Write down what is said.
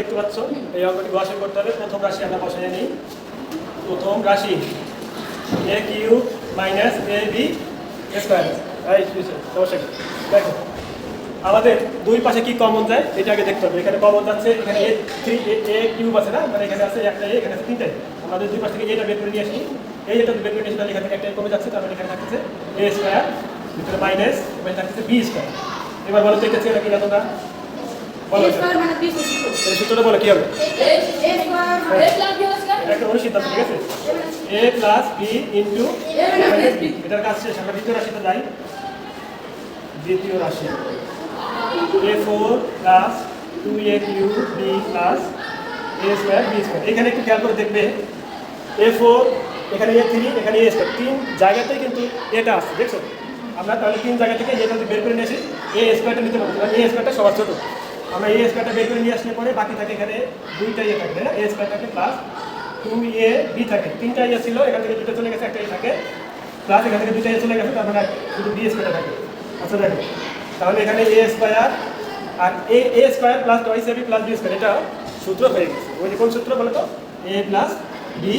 দেখতে পাচ্ছ, এই অঙ্কটি গসে করতে হবে। প্রথম রাশি আমরা বসাই নিই। প্রথম রাশি A cube minus A B square সমস্যা দেখো, আমাদের দুই পাশে কি কমন যায়? এটা আগে দেখতে হবে। এখানে কমন যাচ্ছে, এখানে এ থ্রি এ কিউব আছে না? মানে এখানে আছে একটা এ এখানে আছে তিনটে। আমাদের দুই পাশ থেকে এটা বের করে নিয়ে আসি এই এটা বের করে নিয়ে আসি, তাহলে এখান একটা কমে যাচ্ছে, তার মানে এখানে থাকতেছে এ স্কোয়ার ভিতরে মাইনাস এখানে থাকতেছে বি স্কোয়ার এবার বলো তো, এটা ছিল কি না তোমরা? Square. তাহলে সূত্রটা বলো কি হবে. এটা একটা অনুসিদ্ধান্ত ঠিক আছে? A plus B into A minus B. এটার কাজ শেষ আমরা দ্বিতীয় রাশিতে যাই। দ্বিতীয় রাশি। A four plus two A cube B plus A square B square এখানে একটু খেয়াল করে দেখবে এ ফোর এখানে এ থ্রি এখানে এ স্কোয়ার তিন জায়গাতেই কিন্তু এটা আসছে দেখছ? আমরা তাহলে তিন জায়গা থেকে এটা বের করে নিয়ে আসি এ স্কোয়ারটা নিতে পারব। কারণ এ স্কোয়ারটা সবার ছোটো। আমরা এ স্কোয়ারটা বের করে নিয়ে আসলে পরে বাকি থাকে এখানে দুইটা ইয়ে থাকে, তাই না? এ স্কোয়ার থাকে প্লাস টু এ বি থাকে। তিনটা ইয়ে ছিল, এখান থেকে দুটো চলে গেছে, একটা ইয়ে থাকে। প্লাস এখান থেকে দুটো ইয়ে চলে গেছে, তার মানে শুধু বি স্কোয়ারটা থাকে। আচ্ছা দেখো। তাহলে এখানে A square R A A square plus twice A B plus B square এটা সূত্র হয়ে গেছে। ওই যে কোন সূত্র বলো তো? এ প্লাস বি